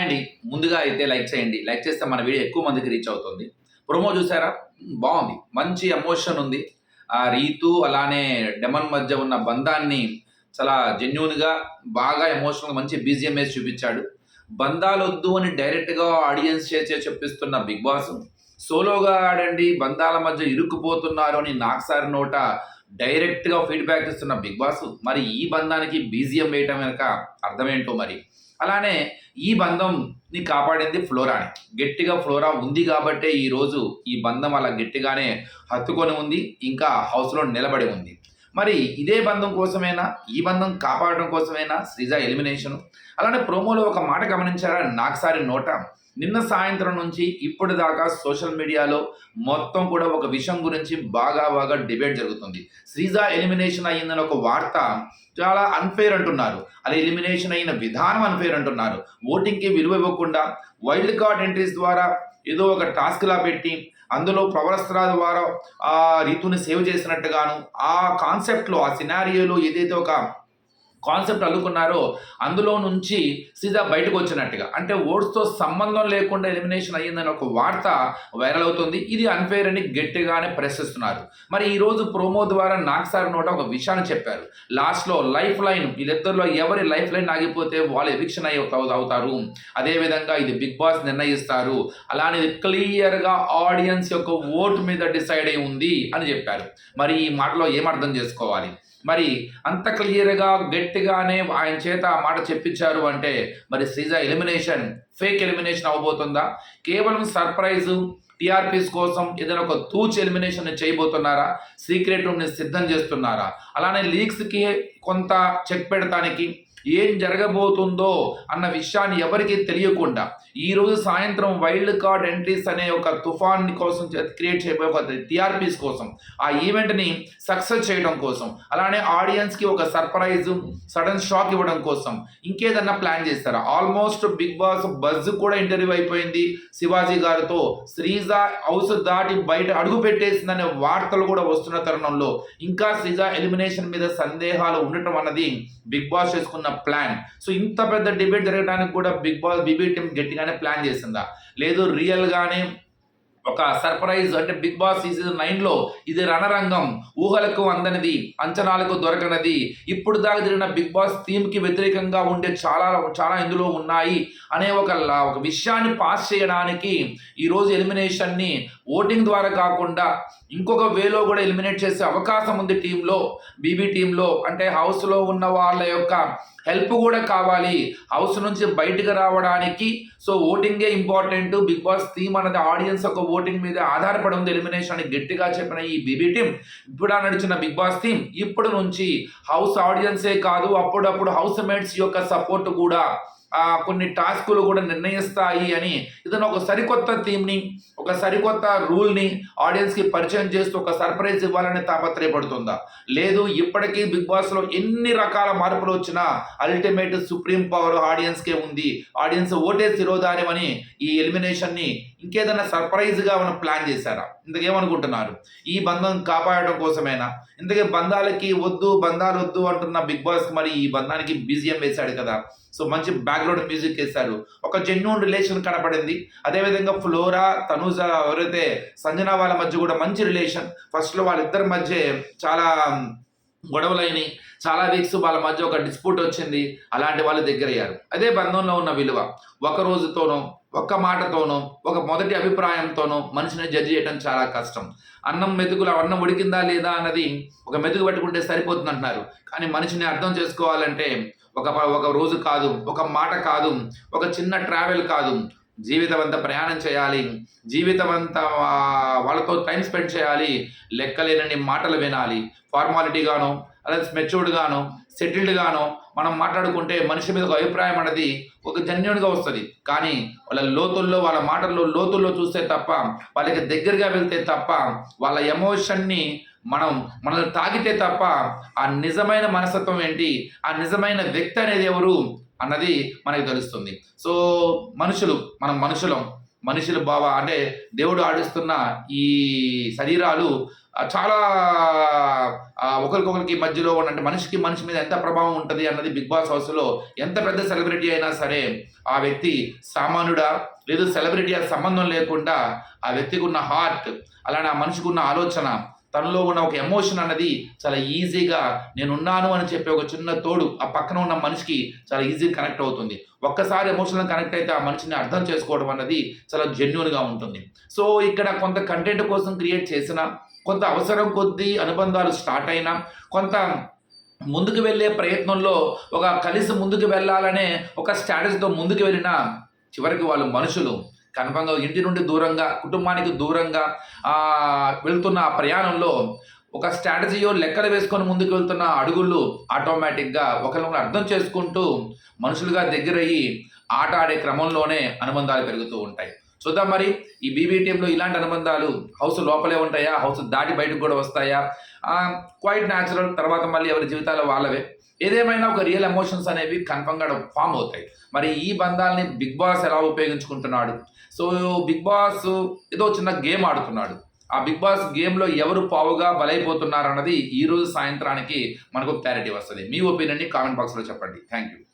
అండి ముందుగా అయితే లైక్ చేయండి. లైక్ చేస్తే మన వీడియో ఎక్కువ మందికి రీచ్ అవుతుంది. ప్రోమో చూసారా? బాగుంది. మంచి ఎమోషన్ ఉంది. ఆ రీతు అలానే డెమన్ మధ్య ఉన్న బంధాన్ని చాలా జెన్యున్గా బాగా ఎమోషనల్ మంచి బీజిఎం వేసి చూపించాడు. బంధాలు వద్దు అని డైరెక్ట్గా ఆడియన్స్ చేసే చెప్పిస్తున్న బిగ్ బాస్ సోలోగా ఆడండి బంధాల మధ్య ఇరుక్కుపోతున్నారు అని నాక్సారి నోట డైరెక్ట్గా ఫీడ్బ్యాక్ ఇస్తున్న బిగ్ బాస్. మరి ఈ బంధానికి బీజిఎం వేయటం వెనక అర్థమేంటో మరి? అలానే ఈ బంధంని కాపాడింది ఫ్లోరాని గట్టిగా ఫ్లోరా ఉంది కాబట్టే ఈరోజు ఈ బంధం అలా గట్టిగానే హత్తుకొని ఉంది ఇంకా హౌస్లో నిలబడి ఉంది. మరి ఇదే బంధం కోసమేనా? ఈ బంధం కాపాడడం కోసమేనా? శ్రీజ ఎలిమినేషన్. అలానే ప్రోమోలో ఒక మాట గమనించారా? నాకుసారి నోట. నిన్న సాయంత్రం నుంచి ఇప్పటి దాకా సోషల్ మీడియాలో మొత్తం కూడా ఒక విషయం గురించి బాగా బాగా డిబేట్ జరుగుతుంది. శ్రీజ ఎలిమినేషన్ అయ్యిందని ఒక వార్త చాలా అన్ఫేర్ అంటున్నారు. అలా ఎలిమినేషన్ అయిన విధానం అన్ఫేర్ అంటున్నారు. ఓటింగ్కి విలువ ఇవ్వకుండా వైల్డ్ కార్డ్ ఎంట్రీస్ ద్వారా ఏదో ఒక టాస్క్లా పెట్టి అందులో ప్రవరస్త్రాల ద్వారా ఆ రీతుని సేవ్ చేసినట్టుగాను ఆ కాన్సెప్ట్లో ఆ సినారియోలో ఏదైతే ఒక కాన్సెప్ట్ అల్లుకున్నారో అందులో నుంచి సీదా బయటకు వచ్చినట్టుగా. అంటే ఓట్స్తో సంబంధం లేకుండా ఎలిమినేషన్ అయ్యిందని ఒక వార్త వైరల్ అవుతుంది. ఇది అన్ఫేర్ అని గట్టిగానే ప్రశ్నిస్తున్నారు. మరి ఈ రోజు ప్రోమో ద్వారా నాగ్ సార్ నోట ఒక విషయాన్ని చెప్పారు. లాస్ట్లో లైఫ్ లైన్ వీళ్ళిద్దరిలో ఎవరి లైఫ్ లైన్ ఆగిపోతే వాళ్ళు ఎవిక్షన్ అయ్యి అవుతారు. అదేవిధంగా ఇది బిగ్ బాస్ నిర్ణయిస్తారు. అలానే క్లియర్గా ఆడియన్స్ యొక్క ఓటు మీద డిసైడ్ అయి ఉంది అని చెప్పారు. మరి ఈ మాటలో ఏమర్థం చేసుకోవాలి? మరి అంత క్లియర్గా గట్టిగానే ఆయన చేత ఆ మాట చెప్పించారు అంటే మరి సీజా ఎలిమినేషన్ ఫేక్ ఎలిమినేషన్ అవబోతుందా కేవలం సర్ప్రైజ్ టీఆర్పీస్ కోసం ఏదైనా ఒక తూచ్ ఎలిమినేషన్ చేయబోతున్నారా? సీక్రెట్ రూమ్ని సిద్ధం చేస్తున్నారా? అలానే లీక్స్కి కొంత చెక్ పెడతానికి ఏం జరగబోతుందో అన్న విషయాన్ని ఎవరికీ తెలియకుండా ఈరోజు సాయంత్రం వైల్డ్ కార్డ్ ఎంట్రీస్ అనే ఒక తుఫాన్ కోసం క్రియేట్ చేయబోయే ఒక టీఆర్పీస్ కోసం ఆ ఈవెంట్ని సక్సెస్ చేయడం కోసం అలానే ఆడియన్స్కి ఒక సర్ప్రైజ్ సడన్ షాక్ ఇవ్వడం కోసం ఇంకేదన్నా ప్లాన్ చేస్తారా? ఆల్మోస్ట్ బిగ్ బాస్ బజ్ కూడా ఇంటర్వ్యూ అయిపోయింది. శివాజీ గారితో శ్రీజ హౌస్ దాటి బయట అడుగు పెట్టేసిందనే వార్తలు కూడా వస్తున్న తరుణంలో ఇంకా శ్రీజ ఎలిమినేషన్ మీద సందేహాలు ఉండటం అన్నది బిగ్ బాస్ చేసుకున్న ప్లాన్. సో ఇంత పెద్ద డిబేట్ జరగడానికి కూడా బిగ్ బాస్ బీబీ టీం గట్టిగానే ప్లాన్ చేసిందా? లేదు రియల్గానే ఒక సర్ప్రైజ్ అంటే బిగ్ బాస్ సీజన్ నైన్లో ఇది రణరంగం ఊహలకు అందనిది అంచనాలకు దొరకనది. ఇప్పుడు దాకా జరిగిన బిగ్ బాస్ థీమ్కి వ్యతిరేకంగా ఉండే చాలా చాలా ఇందులో ఉన్నాయి అనే ఒక ఒక విషయాన్ని పాస్ చేయడానికి ఈరోజు ఎలిమినేషన్ని ఓటింగ్ ద్వారా కాకుండా ఇంకొక వేలో కూడా ఎలిమినేట్ చేసే అవకాశం ఉంది టీంలో బీబీ టీంలో అంటే హౌస్లో ఉన్న వాళ్ళ యొక్క హెల్ప్ కూడా కావాలి. హౌస్ నుంచి బయటకు రావడానికి. సో ఓటింగే ఇంపార్టెంట్. బిగ్ బాస్ థీమ్ అనేది ఆడియన్స్ ఒక ఓటింగ్ మీద ఆధారపడి ఉంది ఎలిమినేషన్ అని గట్టిగా చెప్పిన ఈ బీబీ టీం ఇప్పుడు నడిచిన బిగ్ బాస్ థీమ్ ఇప్పుడు నుంచి హౌస్ ఆడియన్సే కాదు అప్పుడప్పుడు హౌస్ మేట్స్ యొక్క సపోర్ట్ కూడా కొన్ని టాస్కులు కూడా నిర్ణయిస్తాయి అని ఇతను ఒక సరికొత్త థీమ్ని ఒక సరికొత్త రూల్ని ఆడియన్స్కి పరిచయం చేస్తూ ఒక సర్ప్రైజ్ ఇవ్వాలని తాపత్రయపడుతుందా? లేదు ఇప్పటికీ బిగ్ బాస్లో ఎన్ని రకాల మార్పులు వచ్చినా అల్టిమేట్ సుప్రీం పవర్ ఆడియన్స్కే ఉంది. ఆడియన్స్ ఓటే శిరోధార్యమని ఈ ఎలిమినేషన్ని ఇంకేదైనా సర్ప్రైజ్గా మనం ప్లాన్ చేశారా? ఇంతకేమనుకుంటున్నారు? ఈ బంధం కాపాడడం కోసమేనా? ఇంతకే బంధాలకి వద్దు బంధాలు వద్దు అంటున్న బిగ్ బాస్ మరి ఈ బంధానికి బీజియం వేశాడు కదా. సో మంచి బ్యాక్గ్రౌండ్ మ్యూజిక్ వేశారు ఒక జెన్యున్ రిలేషన్ కనపడింది అదేవిధంగా ఫ్లోరా తనూజ ఎవరైతే సంజన వాళ్ళ మధ్య కూడా మంచి రిలేషన్ ఫస్ట్లో వాళ్ళిద్దరి మధ్య చాలా గొడవలైనవి చాలా వీక్స్ వాళ్ళ మధ్య ఒక డిస్ప్యూట్ వచ్చింది. అలాంటి వాళ్ళు దగ్గరయ్యారు. అదే బంధంలో ఉన్న విలువ. ఒక రోజుతోనో ఒక్క మాటతోనో ఒక మొదటి అభిప్రాయంతోనో మనిషిని జడ్జి చేయడం చాలా కష్టం. అన్నం మెతుకులు అన్నం ఉడికిందా లేదా అన్నది ఒక మెతుకు పెట్టుకుంటే సరిపోతుంది అంటున్నారు కానీ మనిషిని అర్థం చేసుకోవాలంటే ఒక ఒక రోజు కాదు ఒక మాట కాదు ఒక చిన్న ట్రావెల్ కాదు. జీవితమంత ప్రయాణం చేయాలి. జీవితం వాళ్ళతో టైం స్పెండ్ చేయాలి. లెక్కలేనన్ని మాటలు వినాలి. ఫార్మాలిటీగాను అలాగే మెచ్యూర్డ్గాను సెటిల్డ్గాను మనం మాట్లాడుకుంటే మనిషి మీద ఒక అభిప్రాయం అనేది ఒక జన్యునిగా వస్తుంది. కానీ వాళ్ళ లోతుల్లో వాళ్ళ మాటల్లో లోతుల్లో చూస్తే తప్ప వాళ్ళకి దగ్గరగా వెళ్తే తప్ప వాళ్ళ ఎమోషన్ని మనం మనల్ని తాగితే తప్ప ఆ నిజమైన మనస్తత్వం ఏంటి? ఆ నిజమైన వ్యక్తి అనేది ఎవరు? అన్నది మనకి తెలుస్తుంది. సో మనుషులు మనం మనుషులం. మనుషులు బావ అంటే దేవుడు ఆడిస్తున్న ఈ శరీరాలు చాలా ఒకరికొకరికి మధ్యలో ఉన్న మనిషికి మనిషి మీద ఎంత ప్రభావం ఉంటుంది అన్నది బిగ్ బాస్ హౌస్లో ఎంత పెద్ద సెలబ్రిటీ అయినా సరే ఆ వ్యక్తి సామాన్యుడా? లేదు సెలబ్రిటీ సంబంధం లేకుండా ఆ వ్యక్తికి ఉన్న హార్ట్ అలానే ఆ మనిషికి ఉన్న ఆలోచన తనలో ఉన్న ఒక ఎమోషన్ అన్నది చాలా ఈజీగా నేను ఉన్నాను అని చెప్పే ఒక చిన్న తోడు ఆ పక్కన ఉన్న మనిషికి చాలా ఈజీగా కనెక్ట్ అవుతుంది. ఒక్కసారి ఎమోషనల్ కనెక్ట్ అయితే ఆ మనిషిని అర్థం చేసుకోవడం అన్నది చాలా జెన్యున్గా ఉంటుంది. సో ఇక్కడ కొంత కంటెంట్ కోసం క్రియేట్ చేసిన కొంత అవసరం కొద్దీ అనుబంధాలు స్టార్ట్ అయినా కొంత ముందుకు వెళ్ళే ప్రయత్నంలో ఒక కలిసి ముందుకు వెళ్ళాలనే ఒక స్టాటస్తో ముందుకు వెళ్ళిన చివరికి వాళ్ళు మనుషులు. కన్ఫర్మ్గా ఇంటి నుండి దూరంగా కుటుంబానికి దూరంగా వెళ్తున్న ఆ ప్రయాణంలో ఒక స్ట్రాటజీయో లెక్కలు వేసుకొని ముందుకు వెళ్తున్న అడుగులు ఆటోమేటిక్గా ఒకరిని అర్థం చేసుకుంటూ మనుషులుగా దగ్గరయ్యి ఆట ఆడే క్రమంలోనే అనుబంధాలు పెరుగుతూ ఉంటాయి. చూద్దాం మరి ఈ బీబీటీఎంలో ఇలాంటి అనుబంధాలు హౌస్ లోపలే ఉంటాయా? హౌస్ దాటి బయటకు కూడా వస్తాయా? క్వైట్ న్యాచురల్ తర్వాత మళ్ళీ ఎవరి జీవితాలు వాళ్ళవే. ఏదేమైనా ఒక రియల్ ఎమోషన్స్ అనేవి కన్ఫర్మ్గా ఫామ్ అవుతాయి. మరి ఈ బంధాలని బిగ్ బాస్ ఎలా ఉపయోగించుకుంటున్నాడు? సో బిగ్ బాస్ ఏదో చిన్న గేమ్ ఆడుతున్నాడు. ఆ బిగ్ బాస్ గేమ్లో ఎవరు పావుగా బలైపోతున్నారు అన్నది ఈరోజు సాయంత్రానికి మనకు క్లారిటీ వస్తుంది. మీ ఒపీనియన్ని కామెంట్ బాక్స్లో చెప్పండి. Thank you